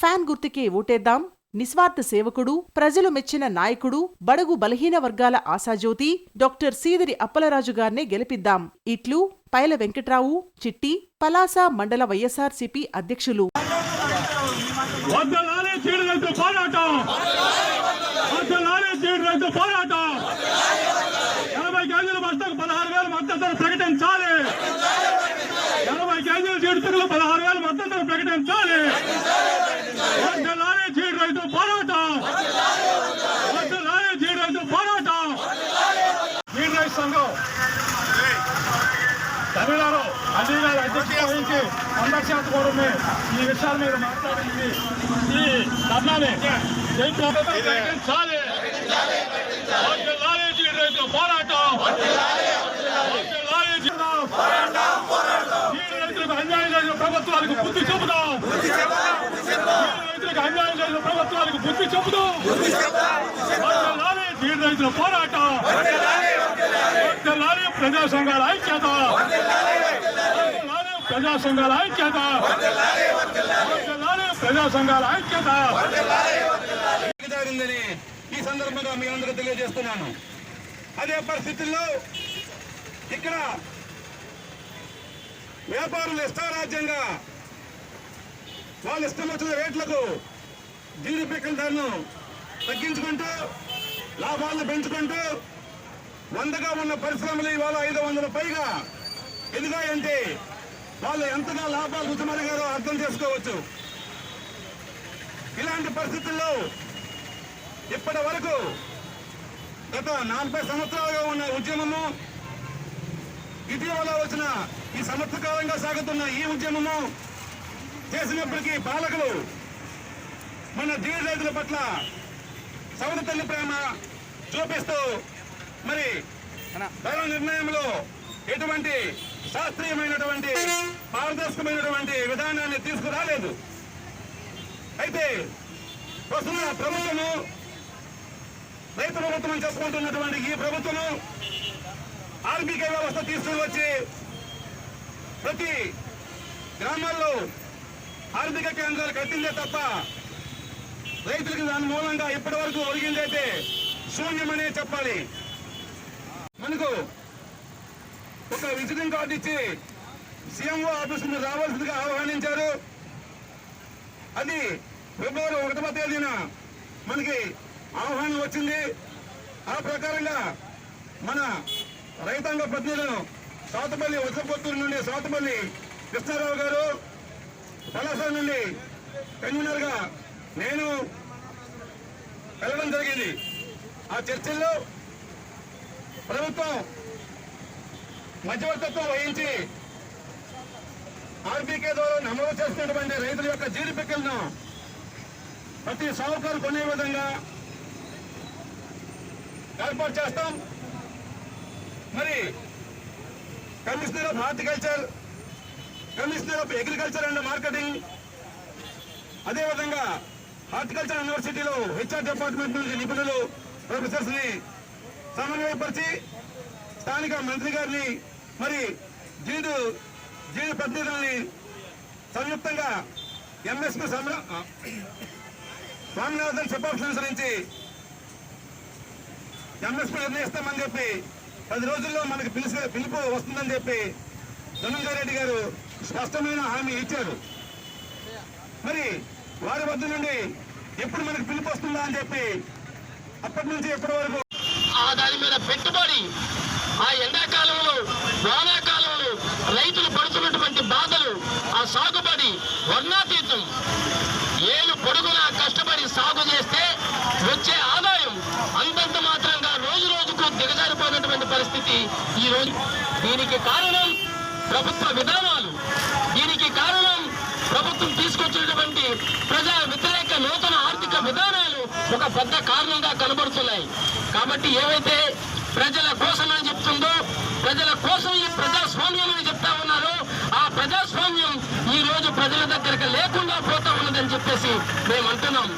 Fan గుర్తుకే ఓటేద్దాం. నిస్వార్థ సేవకుడు ప్రజలు మెచ్చిన నాయకుడు బడుగు బలహీన వర్గాల ఆశాజ్యోతి డాక్టర్ సీదిరి అప్పలరాజు గారినే గెలిపిద్దాం. ఇట్లు పైల వెంకట్రావు చిట్టి పలాస మండల వైఎస్ఆర్సీపీ అధ్యక్షులు. వద్దలానే రైతు సంఘం తమిళనాడు అజయ్ గారు అధ్యక్షత వహించి వంద కూడా ఈ విషయాల మీద మాట్లాడింది ఈ ధర్నాన్ని ప్రకటించాలి జీడి పోరాటం రైతులకు అన్యాయం చేసిన ప్రభుత్వాలకు బుద్ధి చెబుదాం రైతులకు అన్యాయం చేసిన ప్రభుత్వాలకు బుద్ధి చెబుదాం రైతుల పోరాటం ప్రజా సంఘాల ఐక్యత. ప్రజా సంఘాల ఐక్యత. ప్రజా సంఘాల ఐక్యత. జరిగిందని ఈ సందర్భంగా మీ అందరూ తెలియజేస్తున్నాను. అదే పరిస్థితుల్లో ఇక్కడ వ్యాపారులు ఇష్టారాజ్యంగా వాళ్ళు ఇష్టం వచ్చిన రేట్లకు జీడిపిక్కల ధరను తగ్గించుకుంటూ లాభాలను పెంచుకుంటూ వందగా ఉన్న పరిశ్రమలు ఇవాళ ఐదు వందల పైగా ఎదిగాయంటే వాళ్ళు ఎంతగా లాభాలు రుచిమరిగారో అర్థం చేసుకోవచ్చు. ఇలాంటి పరిస్థితుల్లో ఇప్పటి వరకు గత నలభై సంవత్సరాలుగా ఉన్న ఉద్యమము ఇటీవల వచ్చిన ఈ సంవత్సరకాలంగా సాగుతున్న ఈ ఉద్యమము చేసినప్పటికీ పాలకులు మన జీడి రైతుల పట్ల సవన తల్లి ప్రేమ చూపిస్తూ మరి ధర నిర్ణయంలో ఎటువంటి శాస్త్రీయమైనటువంటి పారదర్శకమైనటువంటి విధానాన్ని తీసుకురాలేదు. అయితే ప్రస్తుత ప్రభుత్వము రైతు ప్రభుత్వం చెప్పుకుంటున్నటువంటి ఈ ప్రభుత్వము ఆర్బీకే వ్యవస్థ తీసుకుని వచ్చి ప్రతి గ్రామాల్లో ఆర్థిక కేంద్రాలు కట్టిందే తప్ప రైతులకు దాని మూలంగా ఇప్పటి వరకు ఒరిగిందైతే శూన్యమనే చెప్పాలి. మనకు ఒక విజిటింగ్ కార్డు ఇచ్చి సీఎంఓ ఆఫీస్ రావాల్సిందిగా ఆహ్వానించారు. అది ఫిబ్రవరి ఒకటవ తేదీన మనకి ఆహ్వానం వచ్చింది. ఆ ప్రకారంగా మన రైతాంగ ప్రతినిధులను సాతపల్లి వసపొత్తూరు నుండి సాతపల్లి కృష్ణారావు గారు పలాస నుండి కన్వీనర్గా నేను వెళ్ళడం జరిగింది. ఆ చర్చల్లో ప్రభుత్వం మధ్యవర్తత్వం వహించి ఆర్బీకే ద్వారా నమోదు చేస్తున్నటువంటి రైతుల యొక్క జీడిపిక్కలను ప్రతి సాగుకారు కొనే విధంగా ఏర్పాటు చేస్తాం. మరి commissioner of horticulture commissioner of agriculture and marketing అదేవిధంగా హార్టికల్చర్ యూనివర్సిటీలో హెచ్ఆర్ డిపార్ట్మెంట్ నుంచి నిపుణులు ప్రొఫెసర్స్ని సమన్వయపరిచి స్థానిక మంత్రి గారిని మరి జీడు జీడు ప్రతినిధుల్ని సంయుక్తంగా ఎంఎస్పీ స్వామినాథన్ సిఫార్సు అనుసరించి ఎంఎస్పీ నిర్ణయిస్తామని చెప్పి పది రోజుల్లో మనకి పిలుసు పిలుపు వస్తుందని చెప్పి ధనంజయ రెడ్డి గారు స్పష్టమైన హామీ ఇచ్చారు. మరి వారి వద్ద నుండి ఎప్పుడు మనకు పిలుపు వస్తుందా అని చెప్పి అప్పటి నుంచి ఎప్పటి వరకు ఆ దాని మీద పెట్టుబడి. ఆ ఎండాకాలంలో వానాకాలంలో రైతులు పడుతున్నటువంటి బాధలు ఆ సాగుబడి వర్ణాతీతం. ఏళ్ళు పొడుగునా కష్టపడి సాగు చేస్తే వచ్చే ఆదాయం అంతంత మాత్రంగా రోజు రోజుకు దిగజారిపోయినటువంటి పరిస్థితి ఈ రోజు. దీనికి కారణం ప్రభుత్వ విధానాలు. దీనికి కారణం ప్రభుత్వం తీసుకొచ్చినటువంటి ప్రజా నూతన ఆర్థిక విధానాలు ఒక పెద్ద కారణంగా కనబడుతున్నాయి. కాబట్టి ఏవైతే ప్రజల కోసం అని చెప్తుందో ప్రజల కోసం ఈ ప్రజాస్వామ్యం అని చెప్తా ఉన్నారో ఆ ప్రజాస్వామ్యం ఈ రోజు ప్రజల దగ్గరకు లేకుండా పోతా ఉన్నదని చెప్పేసి మేము అంటున్నాం